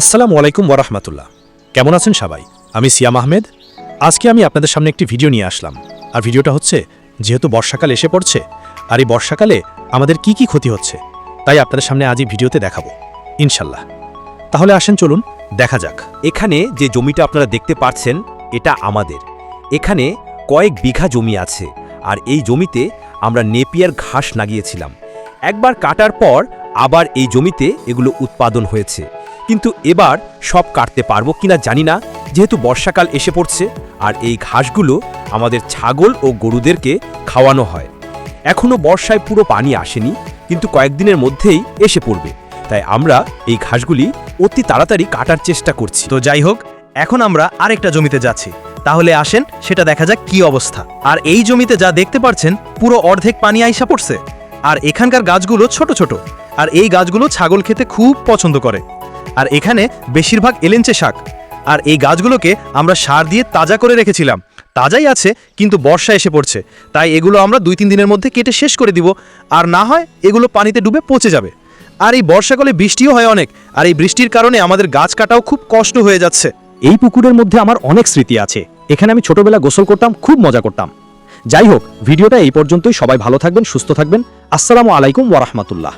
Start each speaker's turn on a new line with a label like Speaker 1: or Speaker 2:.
Speaker 1: আসসালামু আলাইকুম ওরহমতুল্লাহ কেমন আছেন সবাই? আমি সিয়াম আহমেদ। আজকে আমি আপনাদের সামনে একটি ভিডিও নিয়ে আসলাম। আর ভিডিওটা হচ্ছে, যেহেতু বর্ষাকাল এসে পড়ছে, আর এই বর্ষাকালে আমাদের কি কি ক্ষতি হচ্ছে, তাই আপনাদের সামনে আজ এই ভিডিওতে দেখাবো। ইনশাল্লাহ। তাহলে আসেন, চলুন, দেখা যাক।
Speaker 2: এখানে যে জমিটা আপনারা দেখতে পাচ্ছেন এটা আমাদের। এখানে কয়েক বিঘা জমি আছে, আর এই জমিতে আমরা নেপিয়ার ঘাস লাগিয়েছিলাম। একবার কাটার পর আবার এই জমিতে এগুলো উৎপাদন হয়েছে। কিন্তু এবার সব কাটতে পারব কিনা জানি না, যেহেতু বর্ষাকাল এসে পড়ছে আর এই ঘাসগুলো আমাদের ছাগল ও গরুদেরকে খাওয়ানো হয়। এখনও বর্ষায় পুরো পানি আসেনি, কিন্তু কয়েকদিনের মধ্যেই এসে পড়বে। তাই আমরা এই ঘাসগুলি অতি তাড়াতাড়ি কাটার চেষ্টা করছি।
Speaker 3: তো যাই হোক, এখন আমরা আরেকটা জমিতে যাচ্ছি। তাহলে আসেন, সেটা দেখা যাক কি অবস্থা। আর এই জমিতে যা দেখতে পাচ্ছেন পুরো অর্ধেক পানি আইসা পড়ছে। আর এখানকার গাছগুলো ছোট ছোট। আর এই গাছগুলো ছাগল খেতে খুব পছন্দ করে। আর এখানে বেশিরভাগ এলেঞ্চে শাক। আর এই গাছগুলোকে আমরা সার দিয়ে তাজা করে রেখেছিলাম। তাজাই আছে, কিন্তু বর্ষা এসে পড়ছে। তাই এগুলো আমরা দুই তিন দিনের মধ্যে কেটে শেষ করে দিব। আর না হয় এগুলো পানিতে ডুবে পচে যাবে। আর এই বর্ষাকালে বৃষ্টিও হয় অনেক। আর এই বৃষ্টির কারণে আমাদের গাছ কাটাও খুব কষ্ট হয়ে যাচ্ছে।
Speaker 1: এই পুকুরের মধ্যে আমার অনেক স্মৃতি আছে। এখানে আমি ছোটবেলা গোসল করতাম, খুব মজা করতাম। যাই হোক, ভিডিওটা এই পর্যন্তই। সবাই ভালো থাকবেন, সুস্থ থাকবেন। আসসালামু আলাইকুম ওরহমতুল্লাহ